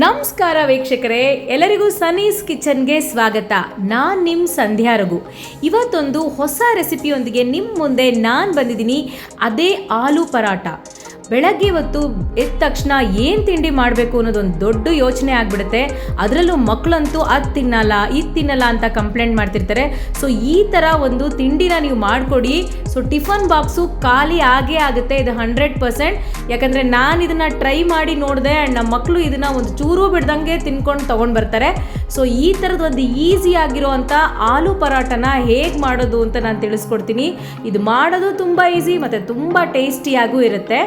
ನಮಸ್ಕಾರ ವೀಕ್ಷಕರೇ, ಎಲ್ಲರಿಗೂ ಸನೀಸ್ ಕಿಚನ್ಗೆ ಸ್ವಾಗತ. ನಾನು ನಿಮ್ಮ ಸಂಧ್ಯಾ ರಘು. ಇವತ್ತೊಂದು ಹೊಸ ರೆಸಿಪಿಯೊಂದಿಗೆ ನಿಮ್ಮ ಮುಂದೆ ನಾನು ಬಂದಿದ್ದೀನಿ ಅದೇ ಆಲೂ ಪರಾಟ ಬೆಳಗ್ಗೆ ಹೊತ್ತು ಎದ್ದ ತಕ್ಷಣ ಏನು ತಿಂಡಿ ಮಾಡಬೇಕು ಅನ್ನೋದೊಂದು ದೊಡ್ಡ ಯೋಚನೆ ಆಗಿಬಿಡುತ್ತೆ. ಅದರಲ್ಲೂ ಮಕ್ಕಳಂತೂ ಅದು ತಿನ್ನಲ್ಲ, ಇದು ತಿನ್ನಲ್ಲ ಅಂತ ಕಂಪ್ಲೇಂಟ್ ಮಾಡ್ತಿರ್ತಾರೆ. ಸೊ ಈ ಥರ ಒಂದು ತಿಂಡಿನ ನೀವು ಮಾಡಿಕೊಡಿ. ಸೊ ಟಿಫನ್ ಬಾಕ್ಸು ಖಾಲಿ ಆಗೇ ಆಗುತ್ತೆ, ಇದು ಹಂಡ್ರೆಡ್ ಪರ್ಸೆಂಟ್ ಯಾಕಂದರೆ ನಾನು ಇದನ್ನು ಟ್ರೈ ಮಾಡಿ ನೋಡಿದೆ ಆ್ಯಂಡ್ ನಮ್ಮ ಮಕ್ಕಳು ಇದನ್ನು ಒಂದು ಚೂರು ಬಿಡ್ದಂಗೆ ತಿನ್ಕೊಂಡು ತೊಗೊಂಡು ಬರ್ತಾರೆ. ಸೊ ಈ ಥರದ ಒಂದು ಈಸಿ ಆಗಿರೋವಂಥ ಆಲೂ ಪರಾಟನ ಹೇಗೆ ಮಾಡೋದು ಅಂತ ನಾನು ತಿಳಿಸ್ಕೊಡ್ತೀನಿ. ಇದು ಮಾಡೋದು ತುಂಬ ಈಸಿ ಮತ್ತು ತುಂಬ ಟೇಸ್ಟಿಯಾಗೂ ಇರುತ್ತೆ.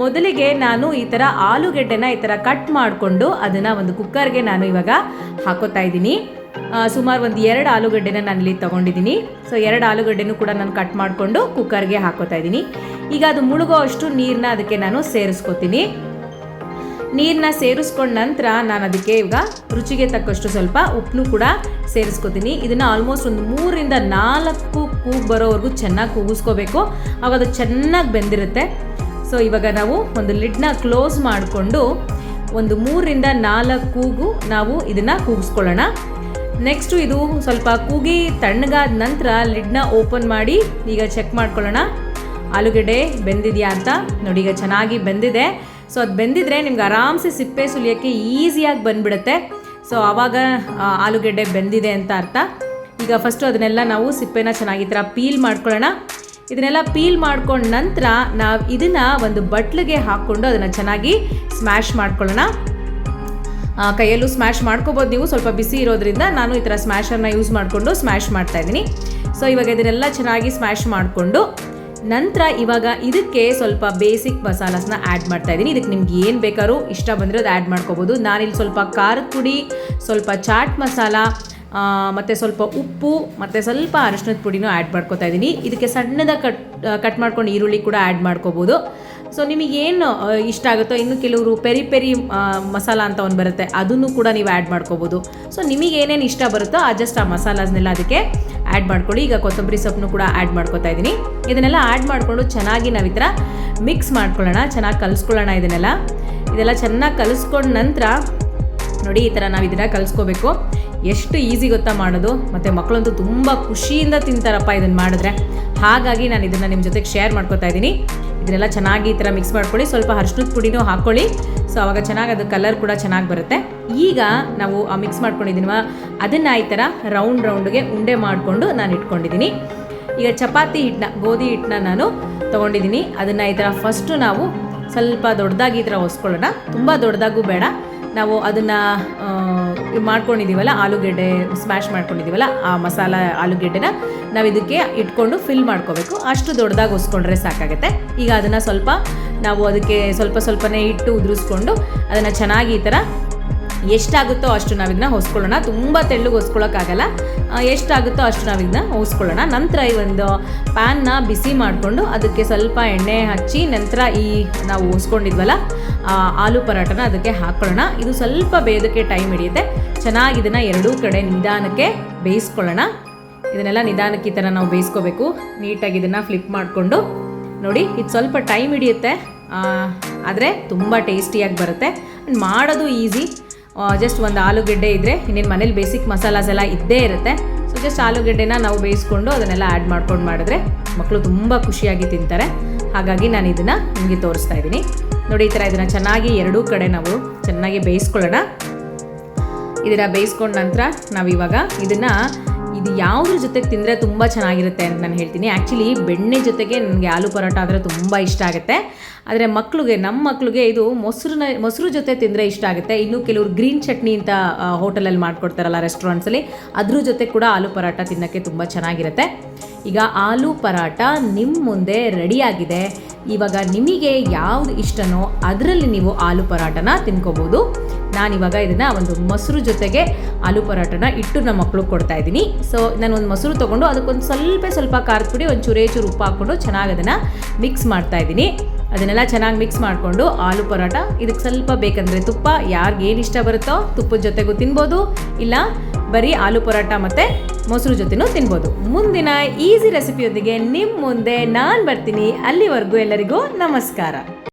ಮೊದಲಿಗೆ ನಾನು ಈ ಥರ ಆಲೂಗೆಡ್ಡೆನ ಈ ಥರ ಕಟ್ ಮಾಡಿಕೊಂಡು ಅದನ್ನು ಒಂದು ಕುಕ್ಕರ್ಗೆ ನಾನು ಇವಾಗ ಹಾಕೋತಾ ಇದ್ದೀನಿ. ಸುಮಾರು ಒಂದು ಎರಡು ಆಲೂಗಡ್ಡೆನ ನಾನು ಇಲ್ಲಿ ತೊಗೊಂಡಿದ್ದೀನಿ ಸೊ ಎರಡು ಆಲೂಗಡ್ಡೆನೂ ಕೂಡ ನಾನು ಕಟ್ ಮಾಡಿಕೊಂಡು ಕುಕ್ಕರ್ಗೆ ಹಾಕೋತಾ ಇದ್ದೀನಿ ಈಗ ಅದು ಮುಳುಗೋ ಅಷ್ಟು ನೀರನ್ನ ಅದಕ್ಕೆ ನಾನು ಸೇರಿಸ್ಕೊತೀನಿ. ನೀರನ್ನ ಸೇರಿಸ್ಕೊಂಡ ನಂತರ ನಾನು ಅದಕ್ಕೆ ಇವಾಗ ರುಚಿಗೆ ತಕ್ಕಷ್ಟು ಸ್ವಲ್ಪ ಉಪ್ಪನ್ನು ಕೂಡ ಸೇರಿಸ್ಕೊತೀನಿ. ಇದನ್ನು ಆಲ್ಮೋಸ್ಟ್ ಒಂದು ಮೂರರಿಂದ ನಾಲ್ಕು ಕೂಗು ಬರೋವರೆಗೂ ಚೆನ್ನಾಗಿ ಕೂಗಿಸ್ಕೋಬೇಕು. ಆವಾಗ ಅದು ಚೆನ್ನಾಗಿ ಬೆಂದಿರುತ್ತೆ. ಸೊ ಇವಾಗ ನಾವು ಒಂದು ಲಿಡ್ನ ಕ್ಲೋಸ್ ಮಾಡಿಕೊಂಡು ಒಂದು ಮೂರರಿಂದ ನಾಲ್ಕು ಕೂಗು ನಾವು ಇದನ್ನು ಕೂಗಿಸ್ಕೊಳ್ಳೋಣ. ನೆಕ್ಸ್ಟು ಇದು ಸ್ವಲ್ಪ ಕೂಗಿ ತಣ್ಣಗಾದ ನಂತರ ಲಿಡ್ನ ಓಪನ್ ಮಾಡಿ ಈಗ ಚೆಕ್ ಮಾಡ್ಕೊಳ್ಳೋಣ. ಆಲೂಗಡ್ಡೆ ಬೆಂದಿದೆಯಾ ಅಂತ? ನೋಡಿ, ಈಗ ಚೆನ್ನಾಗಿ ಬೆಂದಿದೆ. ಸೊ, ಅದು ಬೆಂದಿದ್ರೆ ನಿಮ್ಗೆ ಆರಾಮ್ಸೆ ಸಿಪ್ಪೆ ಸುಲಿಯೋಕ್ಕೆ ಈಸಿಯಾಗಿ ಬಂದ್ಬಿಡುತ್ತೆ. ಸೊ, ಆವಾಗ ಆಲೂಗಡ್ಡೆ ಬೆಂದಿದೆ ಅಂತ ಅರ್ಥ. ಈಗ ಫಸ್ಟು ಅದನ್ನೆಲ್ಲ ನಾವು ಸಿಪ್ಪೆನ ಚೆನ್ನಾಗಿ ಥರ ಪೀಲ್ ಮಾಡ್ಕೊಳ್ಳೋಣ. ಇದನ್ನೆಲ್ಲ ಪೀಲ್ ಮಾಡ್ಕೊಂಡ ನಂತರ ನಾವು ಇದನ್ನು ಒಂದು ಬಟ್ಲಿಗೆ ಹಾಕ್ಕೊಂಡು ಅದನ್ನು ಚೆನ್ನಾಗಿ ಸ್ಮ್ಯಾಶ್ ಮಾಡ್ಕೊಳ್ಳೋಣ. ಕೈಯಲ್ಲೂ ಸ್ಮ್ಯಾಶ್ ಮಾಡ್ಕೋಬೋದು ನೀವು. ಸ್ವಲ್ಪ ಬಿಸಿ ಇರೋದ್ರಿಂದ ನಾನು ಈ ಥರ ಸ್ಮ್ಯಾಶರ್ನ ಯೂಸ್ ಮಾಡಿಕೊಂಡು ಸ್ಮ್ಯಾಶ್ ಮಾಡ್ತಾ ಇದ್ದೀನಿ. ಸೊ ಇವಾಗ ಇದನ್ನೆಲ್ಲ ಚೆನ್ನಾಗಿ ಸ್ಮ್ಯಾಶ್ ಮಾಡಿಕೊಂಡು ನಂತರ ಇವಾಗ ಇದಕ್ಕೆ ಸ್ವಲ್ಪ ಬೇಸಿಕ್ ಮಸಾಲಾಸ್ನ ಆ್ಯಡ್ ಮಾಡ್ತಾ ಇದ್ದೀನಿ. ಇದಕ್ಕೆ ನಿಮ್ಗೆ ಏನು ಬೇಕಾದ್ರೂ ಇಷ್ಟ ಬಂದಿರೋದು ಆ್ಯಡ್ ಮಾಡ್ಕೋಬೋದು. ನಾನಿಲ್ಲಿ ಸ್ವಲ್ಪ ಖಾರದ ಪುಡಿ, ಸ್ವಲ್ಪ ಚಾಟ್ ಮಸಾಲ ಮತ್ತು ಸ್ವಲ್ಪ ಉಪ್ಪು, ಮತ್ತು ಸ್ವಲ್ಪ ಅರಿಶಿನದ ಪುಡಿನೂ ಆ್ಯಡ್ ಮಾಡ್ಕೋತಾ ಇದ್ದೀನಿ ಇದಕ್ಕೆ ಸಣ್ಣದಾಗಿ ಕಟ್ ಕಟ್ ಮಾಡ್ಕೊಂಡು ಈರುಳ್ಳಿ ಕೂಡ ಆ್ಯಡ್ ಮಾಡ್ಕೋಬೋದು. ಸೊ ನಿಮಗೇನು ಇಷ್ಟ ಆಗುತ್ತೋ ಇನ್ನು ಕೆಲವರು ಪೆರಿ ಪೆರಿ ಮಸಾಲ ಅಂತ ಒಂದು ಬರುತ್ತೆ, ಅದನ್ನು ಕೂಡ ನೀವು ಆ್ಯಡ್ ಮಾಡ್ಕೋಬೋದು. ಸೊ ನಿಮಗೆ ಏನೇನು ಇಷ್ಟ ಬರುತ್ತೋ ಆ ಜಸ್ಟ್ ಆ ಮಸಾಲಾಸ್ನೆಲ್ಲ ಅದಕ್ಕೆ ಆ್ಯಡ್ ಮಾಡ್ಕೊಳ್ಳಿ. ಈಗ ಕೊತ್ತಂಬರಿ ಸೊಪ್ಪನ್ನು ಕೂಡ ಆ್ಯಡ್ ಮಾಡ್ಕೋತಾ ಇದ್ದೀನಿ ಇದನ್ನೆಲ್ಲ ಆ್ಯಡ್ ಮಾಡಿಕೊಂಡು ಚೆನ್ನಾಗಿ ನಾವು ಈ ಥರ ಮಿಕ್ಸ್ ಮಾಡ್ಕೊಳ್ಳೋಣ, ಚೆನ್ನಾಗಿ ಕಲಿಸ್ಕೊಳ್ಳೋಣ ಇದನ್ನೆಲ್ಲ. ಇದೆಲ್ಲ ಚೆನ್ನಾಗಿ ಕಲಿಸ್ಕೊಂಡ ನಂತರ ನೋಡಿ ಈ ಥರ ನಾವು ಇದನ್ನ ಕಲಿಸ್ಕೋಬೇಕು. ಎಷ್ಟು ಈಸಿ ಗೊತ್ತಾ ಮಾಡೋದು? ಮತ್ತು ಮಕ್ಕಳಂತೂ ತುಂಬ ಖುಷಿಯಿಂದ ತಿಂತಾರಪ್ಪ ಇದನ್ನು ಮಾಡಿದ್ರೆ. ಹಾಗಾಗಿ ನಾನು ಇದನ್ನು ನಿಮ್ಮ ಜೊತೆಗೆ ಶೇರ್ ಮಾಡ್ಕೊತಾ ಇದ್ದೀನಿ ಇದನ್ನೆಲ್ಲ ಚೆನ್ನಾಗಿ ಈ ಥರ ಮಿಕ್ಸ್ ಮಾಡ್ಕೊಳ್ಳಿ. ಸ್ವಲ್ಪ ಅರ್ಶಿನದ ಪುಡಿನೂ ಹಾಕ್ಕೊಳ್ಳಿ. ಸೊ ಆವಾಗ ಚೆನ್ನಾಗಿ ಅದು ಕಲರ್ ಕೂಡ ಚೆನ್ನಾಗಿ ಬರುತ್ತೆ. ಈಗ ನಾವು ಆ ಮಿಕ್ಸ್ ಮಾಡ್ಕೊಂಡಿದ್ದೀನವ ಅದನ್ನು ಈ ಥರ ರೌಂಡ್ ರೌಂಡ್ಗೆ ಉಂಡೆ ಮಾಡಿಕೊಂಡು ನಾನು ಇಟ್ಕೊಂಡಿದ್ದೀನಿ ಈಗ ಚಪಾತಿ ಹಿಟ್ಟನ್ನ ಗೋಧಿ ಹಿಟ್ಟನ್ನ ನಾನು ತೊಗೊಂಡಿದ್ದೀನಿ ಅದನ್ನು ಈ ಥರ ಫಸ್ಟು ನಾವು ಸ್ವಲ್ಪ ದೊಡ್ಡದಾಗಿ ಈ ಥರ ಹೊಸ್ಕೊಳ್ಳೋಣ ತುಂಬ ದೊಡ್ಡದಾಗೂ ಬೇಡ. ನಾವು ಅದನ್ನು ಮಾಡ್ಕೊಂಡಿದ್ದೀವಲ್ಲ ಆಲೂಗೆಡ್ಡೆ ಸ್ಮ್ಯಾಶ್ ಮಾಡ್ಕೊಂಡಿದ್ದೀವಲ್ಲ ಆ ಮಸಾಲ ಆಲೂಗೆಡ್ಡೆನ ನಾವು ಇದಕ್ಕೆ ಇಟ್ಕೊಂಡು ಫಿಲ್ ಮಾಡ್ಕೋಬೇಕು. ಅಷ್ಟು ದೊಡ್ಡದಾಗಿ ಹೊಸ್ಕೊಂಡ್ರೆ ಸಾಕಾಗುತ್ತೆ. ಈಗ ಅದನ್ನು ಸ್ವಲ್ಪ ನಾವು ಅದಕ್ಕೆ ಸ್ವಲ್ಪ ಸ್ವಲ್ಪನೇ ಇಟ್ಟು ಉದುರಿಸ್ಕೊಂಡು ಅದನ್ನು ಚೆನ್ನಾಗಿ ಈ ಥರ ಎಷ್ಟಾಗುತ್ತೋ ಅಷ್ಟು ನಾವು ಇದನ್ನ ಹೊಸ್ಕೊಳ್ಳೋಣ. ತುಂಬ ತೆಳ್ಳಗೆ ಹೊಸ್ಕೊಳ್ಳೋಕ್ಕಾಗಲ್ಲ ಎಷ್ಟಾಗುತ್ತೋ ಅಷ್ಟು ನಾವು ಇದನ್ನ ಹೊಸ್ಕೊಳ್ಳೋಣ. ನಂತರ ಈ ಒಂದು ಪ್ಯಾನ್ನ ಬಿಸಿ ಮಾಡಿಕೊಂಡು ಅದಕ್ಕೆ ಸ್ವಲ್ಪ ಎಣ್ಣೆ ಹಚ್ಚಿ ನಂತರ ಈ ನಾವು ಹೊಸ್ಕೊಂಡಿದ್ವಲ್ಲ ಆಲೂ ಪರಾಟನ ಅದಕ್ಕೆ ಹಾಕೊಳ್ಳೋಣ. ಇದು ಸ್ವಲ್ಪ ಬೇಯೋದಕ್ಕೆ ಟೈಮ್ ಹಿಡಿಯುತ್ತೆ. ಚೆನ್ನಾಗಿ ಇದನ್ನು ಎರಡೂ ಕಡೆ ನಿಧಾನಕ್ಕೆ ಬೇಯಿಸ್ಕೊಳ್ಳೋಣ. ಇದನ್ನೆಲ್ಲ ನಿಧಾನಕ್ಕೆ ಈ ಥರ ನಾವು ಬೇಯಿಸ್ಕೋಬೇಕು. ನೀಟಾಗಿ ಇದನ್ನು ಫ್ಲಿಪ್ ಮಾಡಿಕೊಂಡು. ನೋಡಿ, ಇದು ಸ್ವಲ್ಪ ಟೈಮ್ ಹಿಡಿಯುತ್ತೆ. ಆದರೆ ತುಂಬ ಟೇಸ್ಟಿಯಾಗಿ ಬರುತ್ತೆ. ಆ್ಯಂಡ್ ಮಾಡೋದು ಈಸಿ ಜಸ್ಟ್ ಒಂದು ಆಲೂಗೆಡ್ಡೆ ಇದ್ದರೆ ಇನ್ನೇನು ಮನೇಲಿ ಬೇಸಿಕ್ ಮಸಾಲಾಸ್ ಎಲ್ಲ ಇದ್ದೇ ಇರುತ್ತೆ. ಸೊ ಜಸ್ಟ್ ಆಲೂಗೆಡ್ಡೆನ ನಾವು ಬೇಯಿಸ್ಕೊಂಡು ಅದನ್ನೆಲ್ಲ ಆ್ಯಡ್ ಮಾಡ್ಕೊಂಡು ಮಾಡಿದ್ರೆ ಮಕ್ಕಳು ತುಂಬ ಖುಷಿಯಾಗಿ ತಿಂತಾರೆ. ಹಾಗಾಗಿ ನಾನು ಇದನ್ನು ನಿಮಗೆ ತೋರಿಸ್ತಾ ಇದ್ದೀನಿ. ನೋಡಿ, ಈ ಥರ ಇದನ್ನು ಚೆನ್ನಾಗಿ ಎರಡೂ ಕಡೆ ನಾವು ಚೆನ್ನಾಗಿ ಬೇಯಿಸ್ಕೊಳ್ಳೋಣ. ಇದನ್ನ ಬೇಯಿಸ್ಕೊಂಡ ನಂತರ ನಾವಿವಾಗ ಇದನ್ನು ಇದು ಯಾವುದ್ರ ಜೊತೆಗೆ ತಿಂದರೆ ತುಂಬ ಚೆನ್ನಾಗಿರುತ್ತೆ ಅಂತ ನಾನು ಹೇಳ್ತೀನಿ. ಆ್ಯಕ್ಚುಲಿ ಬೆಣ್ಣೆ ಜೊತೆಗೆ ನನಗೆ ಆಲೂ ಪರೋಟ ಅಂದರೆ ತುಂಬ ಇಷ್ಟ ಆಗುತ್ತೆ. ಆದರೆ ಮಕ್ಕಳಿಗೆ ನಮ್ಮ ಮಕ್ಕಳಿಗೆ ಇದು ಮೊಸರನ್ನ, ಮೊಸರು ಜೊತೆ ತಿಂದರೆ ಇಷ್ಟ ಆಗುತ್ತೆ. ಇನ್ನು ಕೆಲವರು ಗ್ರೀನ್ ಚಟ್ನಿ ಅಂತ ಹೋಟೆಲಲ್ಲಿ ಮಾಡ್ಕೊಡ್ತಾರಲ್ಲ ರೆಸ್ಟೋರೆಂಟ್ಸಲ್ಲಿ ಅದ್ರ ಜೊತೆ ಕೂಡ ಆಲೂ ಪರೋಟ ತಿನ್ನೋಕ್ಕೆ ತುಂಬ ಚೆನ್ನಾಗಿರುತ್ತೆ. ಈಗ ಆಲೂ ಪರಾಟ ನಿಮ್ಮ ಮುಂದೆ ರೆಡಿಯಾಗಿದೆ. ಇವಾಗ ನಿಮಗೆ ಯಾವ್ದು ಇಷ್ಟನೋ ಅದರಲ್ಲಿ ನೀವು ಆಲೂ ಪರಾಟನ ತಿನ್ಕೋಬೋದು. ನಾನಿವಾಗ ಇದನ್ನು ಒಂದು ಮೊಸರು ಜೊತೆಗೆ ಆಲೂ ಪರಾಟನ ಇಟ್ಟು ನಮ್ಮ ಮಕ್ಳಿಗೆ ಕೊಡ್ತಾ ಇದ್ದೀನಿ. ಸೊ ನಾನು ಒಂದು ಮೊಸರು ತೊಗೊಂಡು ಅದಕ್ಕೊಂದು ಸ್ವಲ್ಪ ಸ್ವಲ್ಪ ಪುಡಿ, ಒಂದು ಚೂರೇ ಚೂರು ಉಪ್ಪು ಹಾಕ್ಕೊಂಡು ಚೆನ್ನಾಗಿ ಅದನ್ನು ಮಿಕ್ಸ್ ಮಾಡ್ತಾ ಇದ್ದೀನಿ. ಅದನ್ನೆಲ್ಲ ಚೆನ್ನಾಗಿ ಮಿಕ್ಸ್ ಮಾಡಿಕೊಂಡು ಆಲೂ ಪರೋಟ ಇದಕ್ಕೆ ಸ್ವಲ್ಪ ಬೇಕಂದರೆ ತುಪ್ಪ ಯಾರಿಗೇನು ಇಷ್ಟ ಬರುತ್ತೋ ತುಪ್ಪದ ಜೊತೆಗೂ ತಿನ್ಬೋದು. ಇಲ್ಲ ಬರೀ ಆಲೂ ಪರೋಟ ಮತ್ತು ಮೊಸರು ಜೊತೆನೂ ತಿನ್ಬೋದು. ಮುಂದಿನ ಈಸಿ ರೆಸಿಪಿಯೊಂದಿಗೆ ನಿಮ್ಮ ಮುಂದೆ ನಾನು ಬರ್ತೀನಿ. ಅಲ್ಲಿವರೆಗೂ ಎಲ್ಲರಿಗೂ ನಮಸ್ಕಾರ.